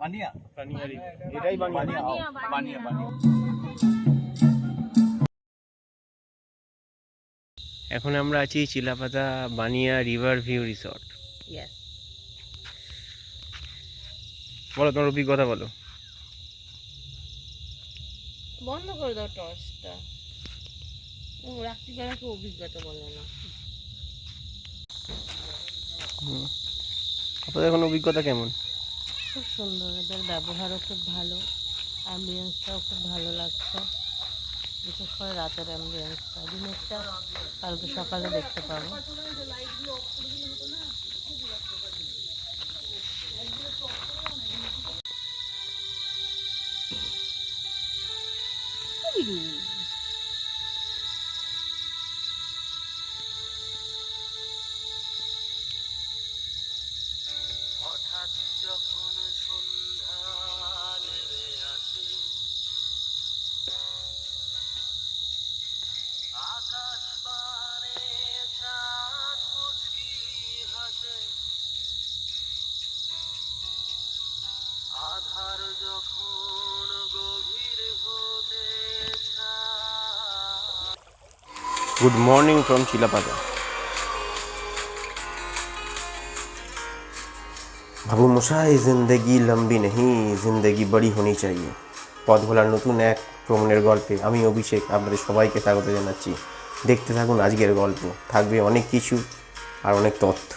বানিয়া? পানিয়ারি এটাই বানিয়া। বানিয়া, বানিয়া বানিয়া এখন আমরা আছি Chilapata Bania river view resort. বলো তোমার অভিজ্ঞতা বলো। বন্ধ করে দাও টর্চটা। ও রাত্রিবেলাকে অভিজ্ঞতা বলে না। আপনাদের এখন অভিজ্ঞতা কেমন? খুব সুন্দর এদের ব্যবহারও খুব ভালো অ্যাম্বিয়েন্সটাও খুব ভালো লাগছে। বিশেষ করে রাতের অ্যাম্বিয়েন্সটা দিনেরটা কালকে সকালে দেখতে পাবো। হঠাৎ গুড মর্নিং ফ্রম চিলাপাতা বাবু মশাই জিন্দগি লম্বি নেই জিন্দগি বড়ি হনি চাইয়ে পথ ভোলার নতুন এক ভ্রমণের গল্পে আমি অভিষেক আপনাদের সবাইকে স্বাগত জানাচ্ছি দেখতে থাকুন আজকের গল্প। থাকবে অনেক কিছু আর অনেক তথ্য।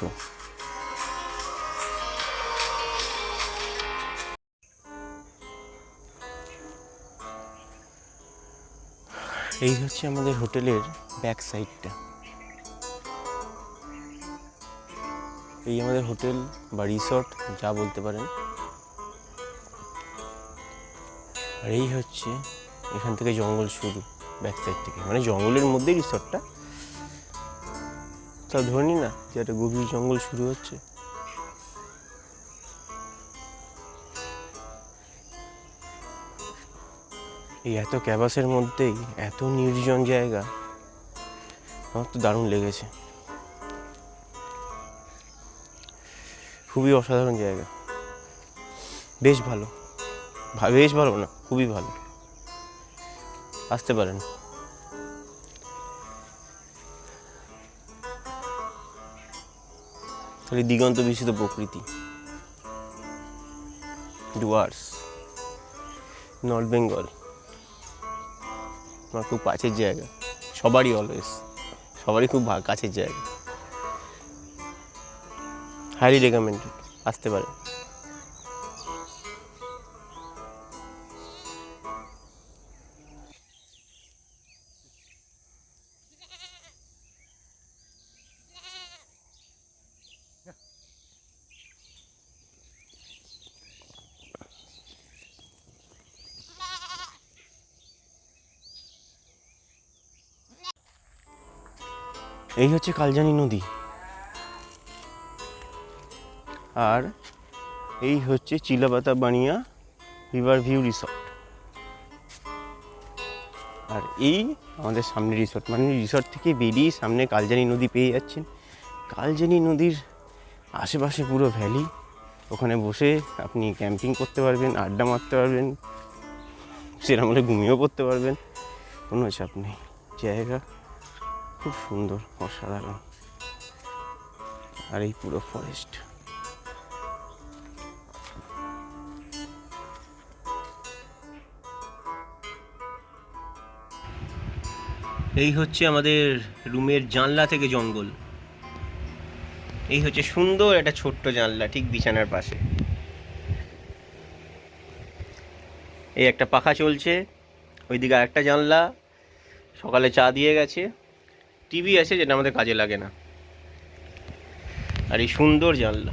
এই হচ্ছে আমাদের হোটেলের ব্যাক সাইডটা এই আমাদের হোটেল বা রিসর্ট যা বলতে পারেন। আর এই হচ্ছে এখান থেকে জঙ্গল শুরু ব্যাক সাইড থেকে। মানে জঙ্গলের মধ্যেই রিসর্টটা তা ধরে নি যে একটা গভীর জঙ্গল শুরু হচ্ছে। এই এত ক্যাবাসের মধ্যেই, এত নির্জন জায়গা। আমার তো দারুণ লেগেছে। খুবই অসাধারণ জায়গা। বেশ ভালো। বেশ ভালো না, খুবই ভালো। আসতে পারেন। তাহলে দিগন্ত বিস্তৃত প্রকৃতি। ডুয়ার্স। নর্থ বেঙ্গল। আমার খুব কাছের জায়গা। সবারই অলওয়েজ সবারই খুব কাছের জায়গা। হাইলি রেকমেন্ডেড আসতে পারে। এই হচ্ছে কালজানি নদী। আর এই হচ্ছে Chilapata Bania river view resort. আর এই আমাদের সামনে রিসর্ট মানে রিসর্ট থেকে বেরিয়ে সামনে কালজানি নদী পেয়ে যাচ্ছেন। কালজানি নদীর আশেপাশে পুরো ভ্যালি, ওখানে বসে আপনি ক্যাম্পিং করতে পারবেন, আড্ডা মারতে পারবেন, সেরকম হলে ঘুমিয়েও পড়তে পারবেন, কোনো চাপ নেই। জায়গা খুব সুন্দর, অসাধারণ। আর এই পুরো ফরেস্ট এই হচ্ছে আমাদের রুমের জানলা থেকে জঙ্গল। এই হচ্ছে সুন্দর একটা ছোট্ট জানলা ঠিক বিছানার পাশে। এই একটা পাখা চলছে, ওইদিকে আরেকটা জানলা, সকালে চা দিয়ে গেছে। টিভি আছে যেটা আমাদের কাজে লাগে না। আর এই সুন্দর জানলা।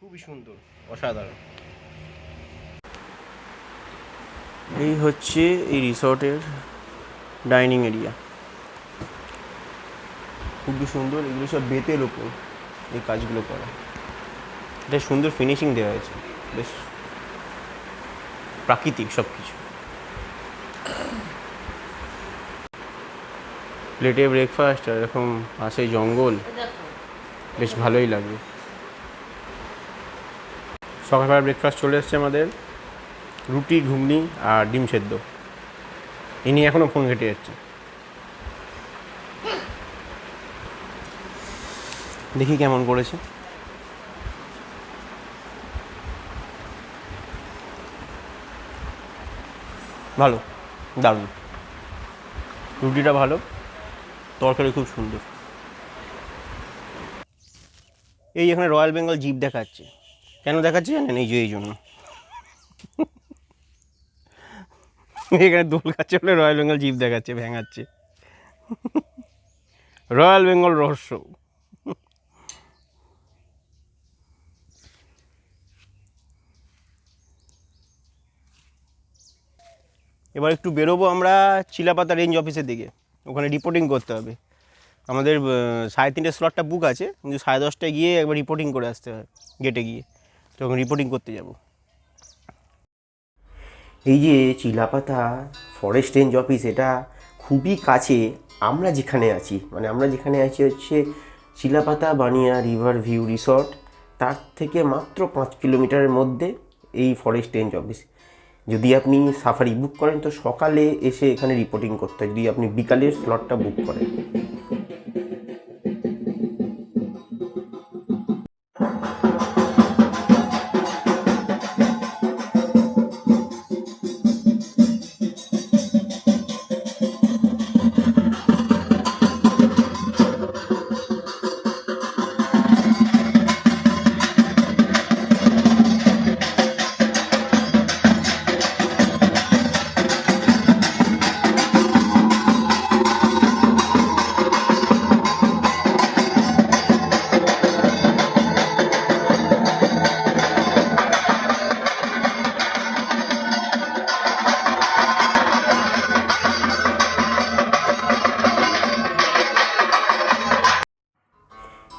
খুবই সুন্দর, অসাধারণ। এই হচ্ছে এই রিসর্টের ডাইনিং এরিয়া। খুবই সুন্দর, এগুলো সব বেতের ওপর এই কাজগুলো করা। এটা সুন্দর ফিনিশিং দেওয়া হয়েছে। বেশ প্রাকৃতিক সব কিছু প্লেটে ব্রেকফাস্ট আর এরকম পাশে জঙ্গল। বেশ ভালোই লাগবে সকালবেলা ব্রেকফাস্ট চলে এসছে আমাদের। রুটি, ঘুগনি আর ডিম সেদ্ধ। ইনি এখনও ফোন ঘেটে যাচ্ছে। দেখি কেমন করেছে। ভালো, দারুণ। রুটিটা ভালো। তরকারি খুব সুন্দর। এই এখানে রয়্যাল বেঙ্গল জিপ দেখাচ্ছে। কেন দেখাচ্ছে জানেন? এই যে, এই জন্য। এখানে দোল খাচ্ছে বলে রয়্যাল বেঙ্গল জিপ দেখাচ্ছে, ভেঙাচ্ছে। রয়্যাল বেঙ্গল রহস্য। এবার একটু বেরোবো আমরা চিলাপাতা রেঞ্জ অফিসের দিকে। ওখানে রিপোর্টিং করতে হবে। আমাদের সাড়ে তিনটে স্লটটা বুক আছে, কিন্তু সাড়ে দশটায় গিয়ে একবার রিপোর্টিং করে আসতে হয় গেটে গিয়ে। তখন রিপোর্টিং করতে যাব। এই যে চিলাপাতা ফরেস্ট রেঞ্জ অফিস এটা খুবই কাছে, আমরা যেখানে আছি মানে আমরা যেখানে আছি হচ্ছে Chilapata Bania river view resort তার থেকে মাত্র পাঁচ কিলোমিটারের মধ্যে এই ফরেস্ট রেঞ্জ অফিস যদি আপনি সাফারি বুক করেন, তো সকালে এসে এখানে রিপোর্টিং করতে হয়। যদি আপনি বিকালের স্লটটা বুক করেন।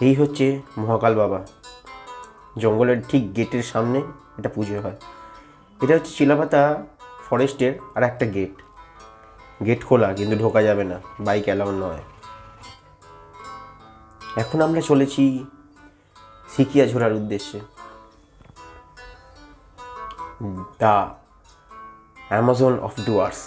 এই হচ্ছে মহাকাল বাবা। জঙ্গলের ঠিক গেটের সামনে এটা পুজো হয়। এটা হচ্ছে চিলাপাতা ফরেস্টের আর একটা গেট। গেট খোলা, কিন্তু ঢোকা যাবে না। বাইক অ্যালাউ নয়। এখন আমরা চলেছি সিকিয়া ঝোড়ার উদ্দেশ্যে। The Amazon of Dooars.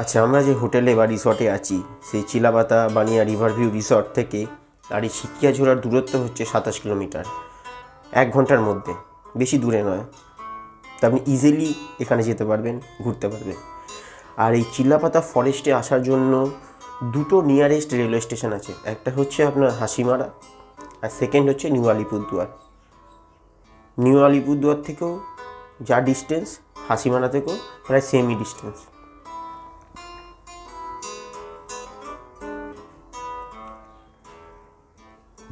আচ্ছা আমরা যে হোটেলে বা রিসর্টে আছি, সেই Chilapata Bania river view resort থেকে আর এই সিকিয়াঝোড়ার দূরত্ব হচ্ছে সাতাশ কিলোমিটার, এক ঘণ্টার মধ্যে, বেশি দূরে নয়। তো আপনি ইজিলি এখানে যেতে পারবেন, ঘুরতে পারবেন। আর এই চিল্লাপাতা ফরেস্টে আসার জন্য দুটো নিয়ারেস্ট রেলওয়ে স্টেশন আছে, একটা হচ্ছে আপনার হাসিমারা, আর সেকেন্ড হচ্ছে নিউ আলিপুরদুয়ার। নিউ আলিপুরদুয়ার থেকেও যা ডিস্টেন্স হাসিমারা থেকেও প্রায় সেমই ডিস্টেন্স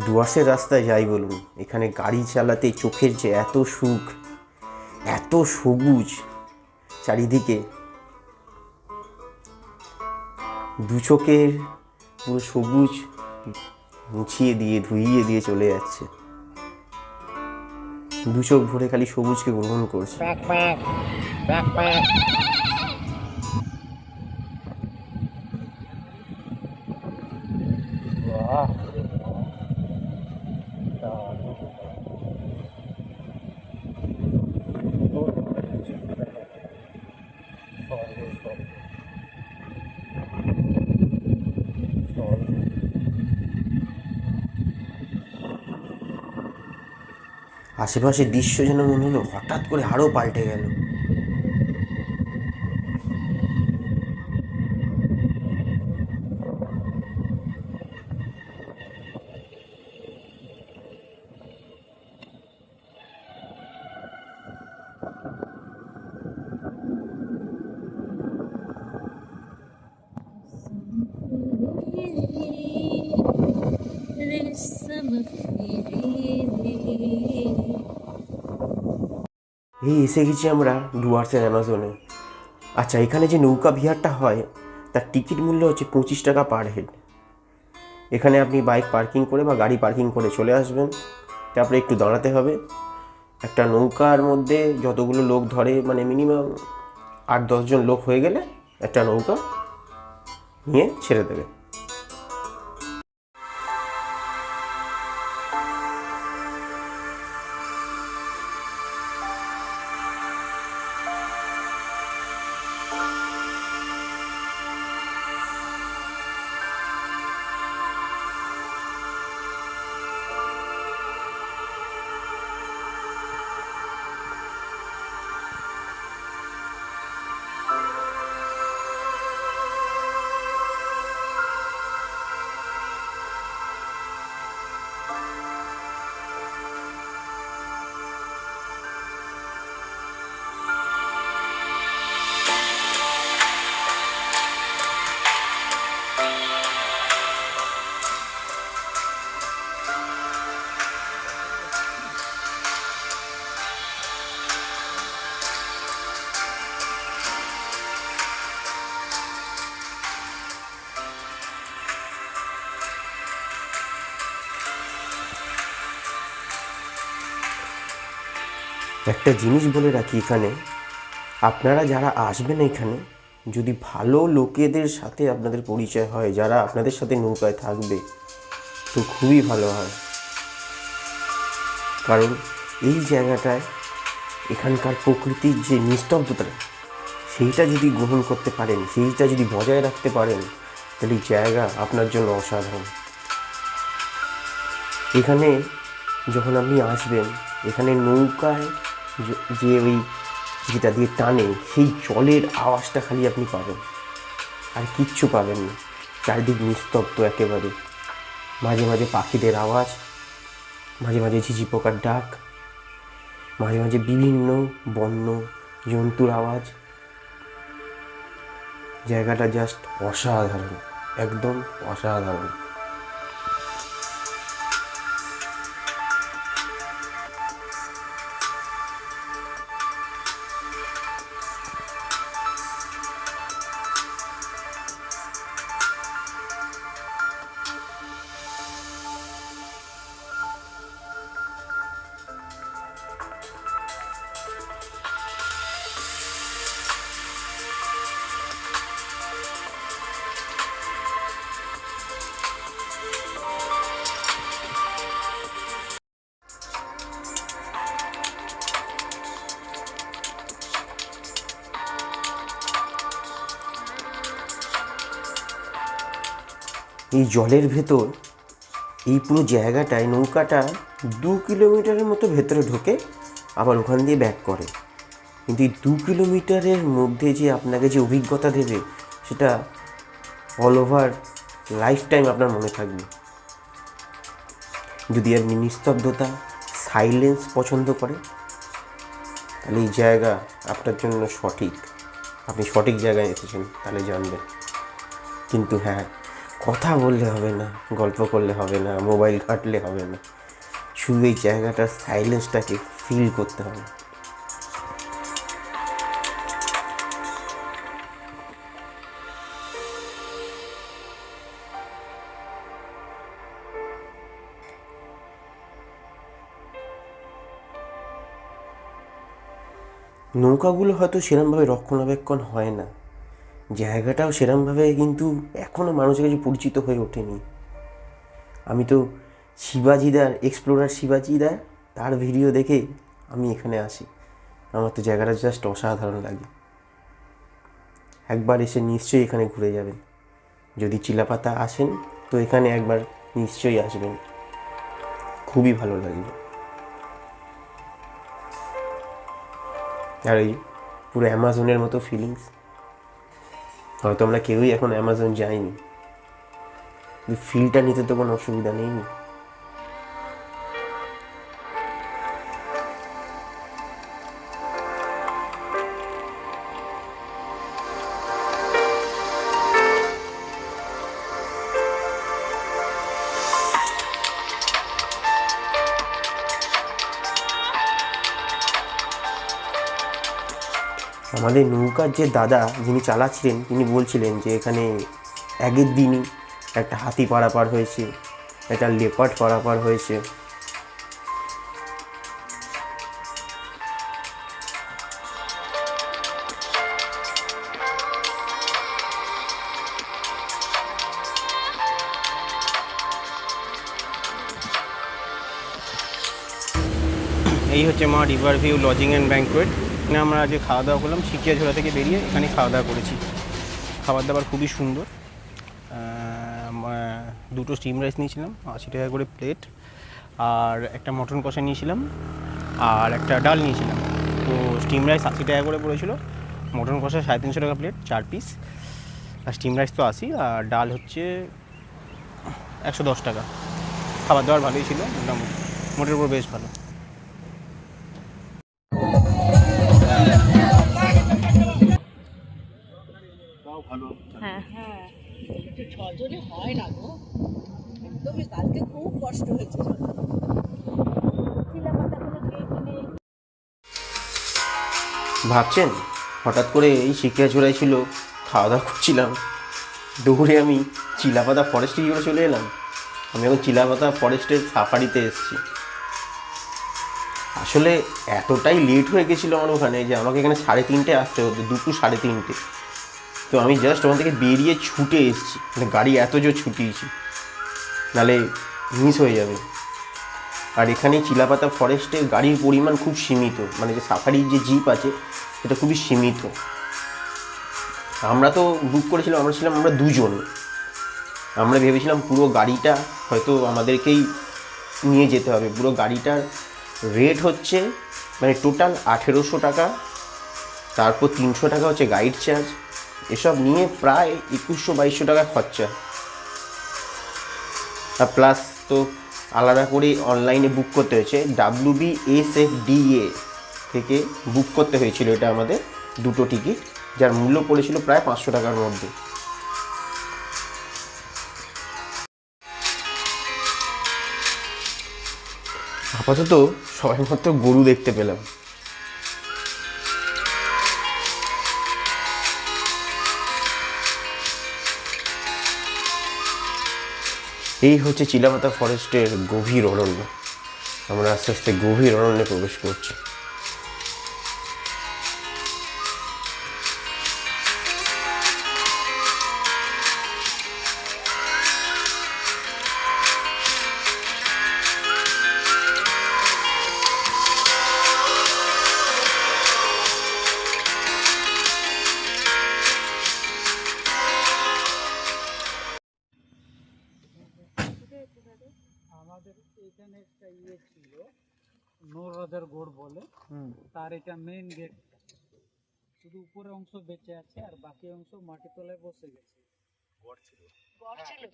ডুয়ার্সের রাস্তায় যাই বলুন, এখানে গাড়ি চালাতে চোখের যে এত সুখ, এত সবুজ চারিদিকে। দু চোখের পুরো সবুজ মুছিয়ে দিয়ে, ধুইয়ে দিয়ে চলে যাচ্ছে। দু চোখ ভরে খালি সবুজকে গ্রহণ করছে। আশেপাশের দৃশ্য যেন মনে হলো হঠাৎ করে আরও পাল্টে গেল। এসে গেছি আমরা ডুয়ার্সের অ্যামাজনে। আচ্ছা এখানে যে নৌকা বিহারটা হয়, তার টিকিট মূল্য হচ্ছে পঁচিশ টাকা পার হেড। এখানে আপনি বাইক পার্কিং করে বা গাড়ি পার্কিং করে চলে আসবেন। তারপরে একটু দাঁড়াতে হবে। একটা নৌকার মধ্যে যতগুলো লোক ধরে মানে মিনিমাম আট দশজন লোক হয়ে গেলে একটা নৌকা নিয়ে ছেড়ে দেবে। একটা জিনিস বলে রাখি এখানে। আপনারা যারা আসবেন এখানে, যদি ভালো লোকেদের সাথে আপনাদের পরিচয় হয়, যারা আপনাদের সাথে নৌকায় থাকবে, তো খুবই ভালো হয়। কারণ এই জায়গাটায় এখানকার প্রকৃতির যে নিস্তব্ধতা, সেইটা যদি গ্রহণ করতে পারেন, সেইটা যদি বজায় রাখতে পারেন, তাহলে জায়গা আপনার জন্য অসাধারণ। এখানে যখন আপনি আসবেন, এখানে নৌকায় যে- ওই যেটা দিয়ে টানে, সেই জলের আওয়াজটা খালি আপনি পাবেন। আর কিচ্ছু পাবেন না। চারিদিক নিস্তব্ধ একেবারে। মাঝে মাঝে পাখিদের আওয়াজ, মাঝে মাঝে ঝিঝি পোকার ডাক, মাঝে মাঝে বিভিন্ন বন্য জন্তুর আওয়াজ। জায়গাটা জাস্ট অসাধারণ, একদম অসাধারণ। এই জলের ভেতর, এই পুরো জায়গাটায় নৌকাটা দু কিলোমিটারের মতো ভেতরে ঢোকে, আবার ওখান দিয়ে ব্যাক করে। কিন্তু এই দু কিলোমিটারের মধ্যে যে আপনাকে যে অভিজ্ঞতা দেবে, সেটা অল ওভার লাইফ টাইম আপনার মনে থাকবে। যদি আপনি নিস্তব্ধতা সাইলেন্স পছন্দ করে তাহলে এই জায়গা আপনার জন্য সঠিক। আপনি সঠিক জায়গায় এসেছেন, তাহলে জানবেন। কিন্তু হ্যাঁ কথা বললে হবে না, গল্প করলে হবে না, মোবাইল ঘাঁটলে হবে না। শুধু এই জায়গাটার সাইলেন্সটাকে ফিল করতে হবে। নৌকাগুলো হয়তো সেরমভাবে রক্ষণাবেক্ষণ হয় না। জায়গাটাও সেরমভাবে কিন্তু এখনও মানুষের কাছে পরিচিত হয়ে ওঠেনি। আমি তো শিবাজিদার এক্সপ্লোরার শিবাজিদার, তার ভিডিও দেখে আমি এখানে আসি। আমার তো জায়গাটা জাস্ট অসাধারণ লাগে। একবার এসে নিশ্চয়ই এখানে ঘুরে যাবেন। যদি চিলাপাতা আসেন, তো এখানে একবার নিশ্চয়ই আসবেন। খুবই ভালো লাগবে আর এই পুরো অ্যামাজনের মতো ফিলিংস হয়তো আমরা কেউই এখন অ্যামাজন যাইনি। ফিলটা নিতে তো কোনো অসুবিধা নেই। নৌকার যে দাদা যিনি চালাচ্ছিলেন, তিনি বলছিলেন যে এখানে আগের দিনই একটা হাতি পারাপার হয়েছে, একটা লেপার্ড পারাপার হয়েছে। এই হচ্ছে Maa river view lodging and banquet এখানে আমরা আজকে খাওয়া দাওয়া করলাম ঝোলা থেকে বেরিয়ে এখানে খাওয়া দাওয়া করেছি। খাবার দাবার খুবই সুন্দর। দুটো স্টিম রাইস নিয়েছিলাম, আশি টাকা করে প্লেট আর একটা মটন কষা নিয়েছিলাম, আর একটা ডাল নিয়েছিলাম। তো স্টিম রাইস আশি টাকা করে পড়েছিল মটন কষা সাড়ে তিনশো টাকা প্লেট চার পিস আর স্টিম রাইস তো আশি, আর ডাল হচ্ছে একশো দশ টাকা। খাবার দাবার ভালোই ছিল, মোটামুটি, মোটের উপর বেশ ভালো। ভালো হ্যাঁ। ছজনে হয় না গো। একদমই কালকে খুব কষ্ট হয়েছে ভাবছেন? হঠাৎ করে এই শিক্ষা ঝোড়াই ছিল খাওয়া দাওয়া করছিলাম। দৌড়ে আমি চিলাপাতা ফরেস্টে গিয়ে চলে এলাম। আমি এখন চিলাপাতা ফরেস্টের সাফারিতে এসেছি। আসলে এতটাই লেট হয়ে গেছিল আমার ওখানে যে আমাকে এখানে সাড়ে তিনটে আসতে হতো দুটো সাড়ে তিনটে। তো আমি জাস্ট ওখান থেকে বেরিয়ে ছুটে এসেছি। মানে গাড়ি এত জোর ছুটিয়েছি, নালে মিস হয়ে যাবে। আর এখানে চিলাপাতা ফরেস্টে গাড়ির পরিমাণ খুব সীমিত মানে যে সাফারির যে জিপ আছে এটা খুবই সীমিত। আমরা তো বুক করেছিলাম, আমরা ছিলাম, আমরা দুজন। আমরা ভেবেছিলাম পুরো গাড়িটা হয়তো আমাদেরকেই নিয়ে যেতে হবে। পুরো গাড়িটার রেট হচ্ছে মানে টোটাল আঠেরোশো টাকা, তারপর তিনশো টাকা হচ্ছে গাইড চার্জ এসব নিয়ে প্রায় একুশশো বাইশশো টাকা খরচা। আর প্লাস তো আলাদা করে অনলাইনে বুক করতে হয়েছে। W B S F DA থেকে বুক করতে হয়েছিল এটা আমাদের দুটো টিকিট যার মূল্য পড়েছিল প্রায় পাঁচশো টাকার মধ্যে। আপাতত সবেমাত্র গরু দেখতে পেলাম। এই হচ্ছে চিলাপাতা ফরেস্টের গভীর অরণ্য। আমরা আস্তে আস্তে গভীর অরণ্যে প্রবেশ করছি। এটা মেইন গেট শুধু উপরে অংশ বেঁচে আছে আর বাকি অংশ মাটি তলায় বসে গেছে। গড় ছিল।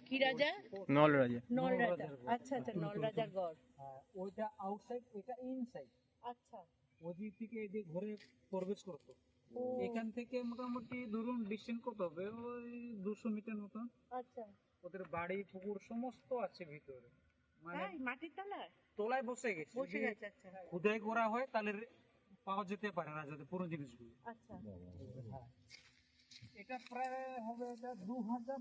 কি রাজা? নল রাজা। নল রাজা। আচ্ছা আচ্ছা নল রাজার গড়। হ্যাঁ, ওইটা আউটসাইড এটা ইনসাইড আচ্ছা। ওদিক থেকে এদিক ঘরে প্রবেশ করতো। এখান থেকে মোটামুটি ধরুন ডিস্টেন্স কত হবে? ওই দুশো মিটার মতন। আচ্ছা। ওদের বাড়ি পুকুর সমস্ত আছে ভিতরে। মানে মাটির তলায়? তলায় বসে গেছে। বসে যদি গেছে আচ্ছা। খুদাই করা হয় তাহলে পাওয়া যেতে পারে রাজাদের পুরো জিনিসগুলো। আচ্ছা। হ্যাঁ। এটা প্রায় হবে এটা দু হাজার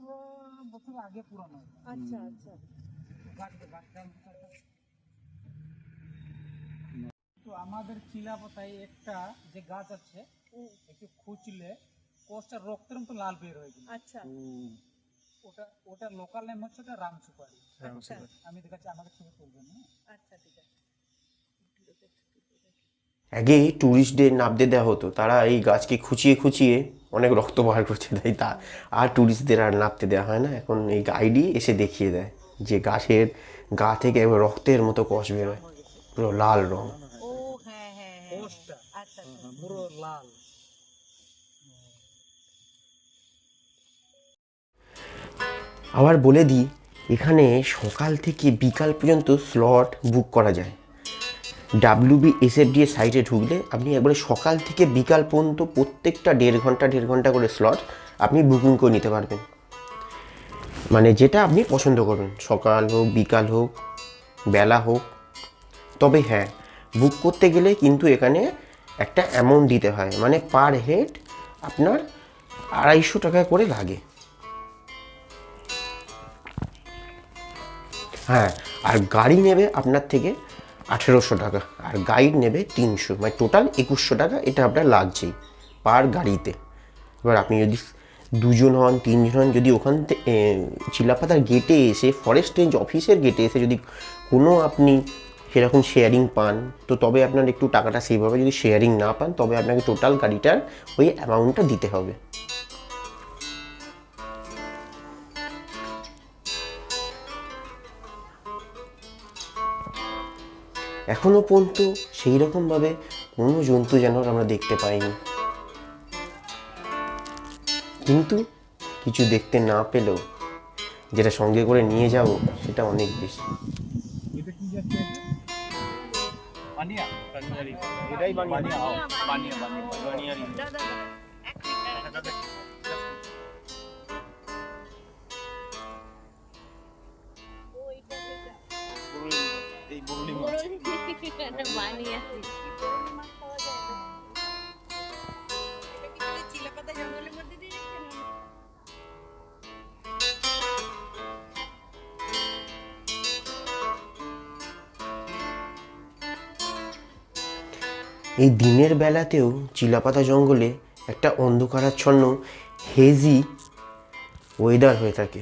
বছর আগে পুরানো। আচ্ছা আচ্ছা। তো আমাদের চিলাপাতায় একটা যে গাছ আছে একটু খুঁচলে কোষটা রক্তের মতো লাল বের হয়ে গেল। আচ্ছা। ওটা ওটা লোকাল নেম হচ্ছে ওটা রাম সুপারি আচ্ছা। আমি দেখাচ্ছি আমাকে ছবি তুলবেন? আচ্ছা ঠিক আছে। আগে ট্যুরিস্টদের নামতে দেওয়া হতো। তারা এই গাছকে খুঁচিয়ে খুঁচিয়ে অনেক রক্ত বার করছে তাই তা আর ট্যুরিস্টদের আর নাপতে দেওয়া হয় না। এখন এই গাইডই এসে দেখিয়ে দেয় যে গাছের গা থেকে একবার রক্তের মতো কষ বেরোয় পুরো লাল রং। ও হ্যাঁ হ্যাঁ হ্যাঁ। আচ্ছা আচ্ছা। পুরো লাল। আবার বলে দিই এখানে সকাল থেকে বিকাল পর্যন্ত স্লট বুক করা যায়। ডাব্লিউবি এসএফডি এর সাইটে ঢুকলে আপনি একবারে সকাল থেকে বিকাল পর্যন্ত প্রত্যেকটা দেড় ঘণ্টা দেড় ঘণ্টা করে স্লট আপনি বুকিং করে নিতে পারবেন। মানে যেটা আপনি পছন্দ করবেন, সকাল হোক, বিকাল হোক, বেলা হোক। তবে হ্যাঁ বুক করতে গেলে কিন্তু এখানে একটা অ্যামাউন্ট দিতে হয়। মানে পার হেড আপনার আড়াইশো টাকা করে লাগে। হ্যাঁ আর গাড়ি নেবে আপনার থেকে আঠেরোশো টাকা। আর গাইড নেবে তিনশো মানে টোটাল একুশশো টাকা, এটা আপনার লাগছেই পার গাড়িতে। এবার আপনি যদি দুজন হন, তিনজন হন, যদি ওখান থেকে চিলাপাতার গেটে এসে ফরেস্ট রেঞ্জ অফিসের গেটে এসে যদি কোনো আপনি সেরকম শেয়ারিং পান, তো তবে আপনার একটু টাকাটা সেভ হবে। যদি শেয়ারিং না পান, তবে আপনাকে টোটাল গাড়িটার ওই অ্যামাউন্টটা দিতে হবে। এখনও পর্যন্ত সেই রকমভাবে কোনো জন্তু জানোয়ার আমরা দেখতে পাইনি। কিন্তু কিছু দেখতে না পেলেও যেটা সঙ্গে করে নিয়ে যাব সেটা অনেক বেশি। এটা কি যাচ্ছে বানিয়া এটাই এই দিনের বেলাতেও চিলাপাতা জঙ্গলে একটা অন্ধকারাচ্ছন্ন হেজি ওয়েদার হয়ে থাকে।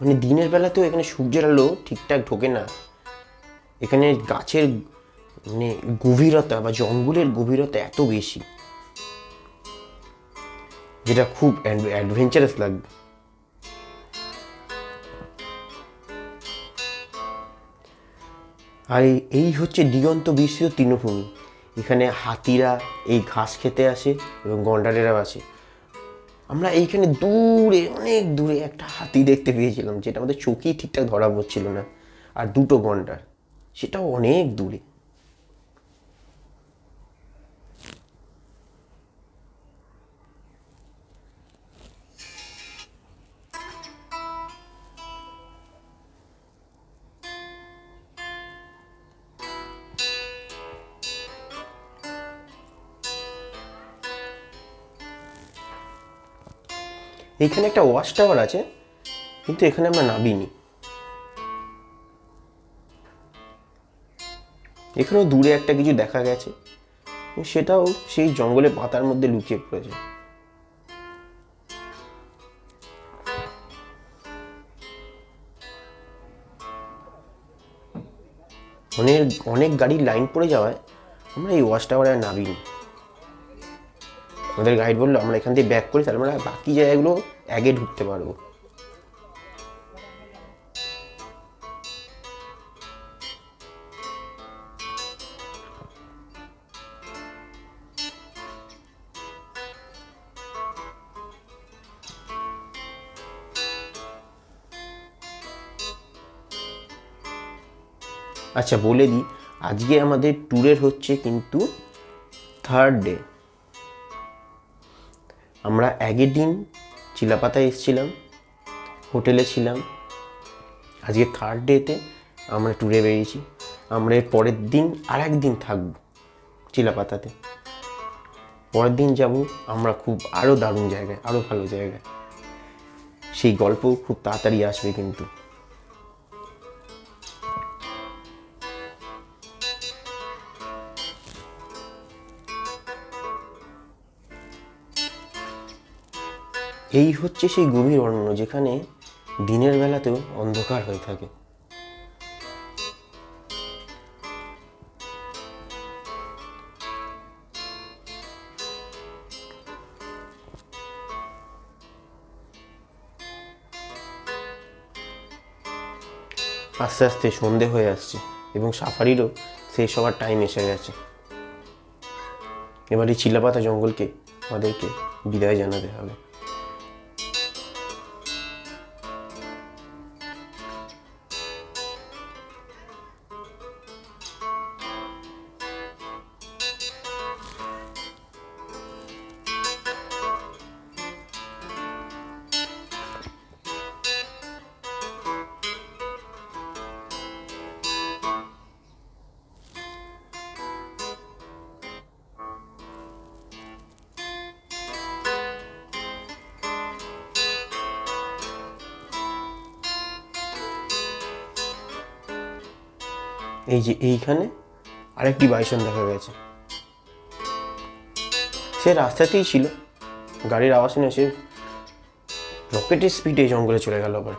মানে দিনের বেলাতেও এখানে সূর্যের আলো ঠিকঠাক ঢোকে না। এখানে গাছের মানে গভীরতা বা জঙ্গলের গভীরতা এত বেশি, যেটা খুব অ্যাডভেঞ্চারাস লাগবে। আর এই- হচ্ছে দিগন্ত বিস্তৃত তৃণভূমি। এখানে হাতিরা এই ঘাস খেতে আসে এবং গন্ডারেরাও আসে। আমরা এইখানে দূরে, অনেক দূরে একটা হাতি দেখতে পেয়েছিলাম, যেটা আমাদের চোখেই ঠিকঠাক ধরা পড়ছিল না। আর দুটো গন্ডার। সেটাও অনেক দূরে। এইখানে একটা ওয়াচ টাওয়ার আছে কিন্তু এখানে আমরা নামিনি। এখানেও দূরে একটা কিছু দেখা গেছে। সেটাও সেই জঙ্গলে পাতার মধ্যে লুকিয়ে পড়েছে। অনেক অনেক গাড়ির লাইন পড়ে যাওয়ায় আমরা এই ওয়াচ টাওয়ারে আর নামিনি। আমাদের গাইড বলল, আমরা এখান থেকে ব্যাক করি, তাহলে আমরা বাকি জায়গাগুলো আগে ঢুকতে পারব। আচ্ছা বলে দিই, আজকে আমাদের ট্যুরের হচ্ছে কিন্তু থার্ড ডে আমরা আগের দিন চিলাপাতায় এসেছিলাম, হোটেলে ছিলাম। আজকে থার্ড ডেতে আমরা ট্যুরে বেরিয়েছি। আমরা এর পরের দিন আর একদিন থাকব চিলাপাতাতে। পরের দিন যাব আমরা খুব আরও দারুণ জায়গায় আরও ভালো জায়গায়। সেই গল্প খুব তাড়াতাড়ি আসবে কিন্তু। এই হচ্ছে সেই গভীর অরণ্য যেখানে দিনের বেলাতেও অন্ধকার হয়ে থাকে। আস্তে আস্তে সন্ধে হয়ে আসছে এবং সাফারিরও শেষ হওয়ার টাইম এসে গেছে। এবার এই চিলাপাতা জঙ্গলকে আমাদেরকে বিদায় জানাতে হবে। এই যে এইখানে আরেকটি বাইসন দেখা গেছে। সে রাস্তাতেই ছিল। গাড়ির আওয়াজ শুনে সে রকেটের স্পিডে জঙ্গলে চলে গেল আবার।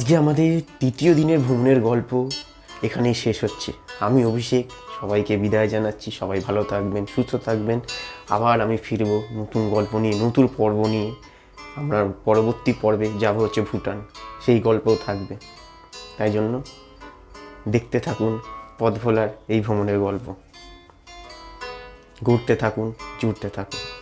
আজকে আমাদের তৃতীয় দিনের ভ্রমণের গল্প এখানেই শেষ হচ্ছে। আমি অভিষেক, সবাইকে বিদায় জানাচ্ছি, সবাই ভালো থাকবেন, সুস্থ থাকবেন। আবার আমি ফিরবো নতুন গল্প নিয়ে, নতুন পর্ব নিয়ে। আমরা পরবর্তী পর্বে যাব হচ্ছে ভুটান। সেই গল্পও থাকবে। তাই জন্য দেখতে থাকুন পথ ভোলার এই ভ্রমণের গল্প। ঘুরতে থাকুন, জুড়তে থাকুন।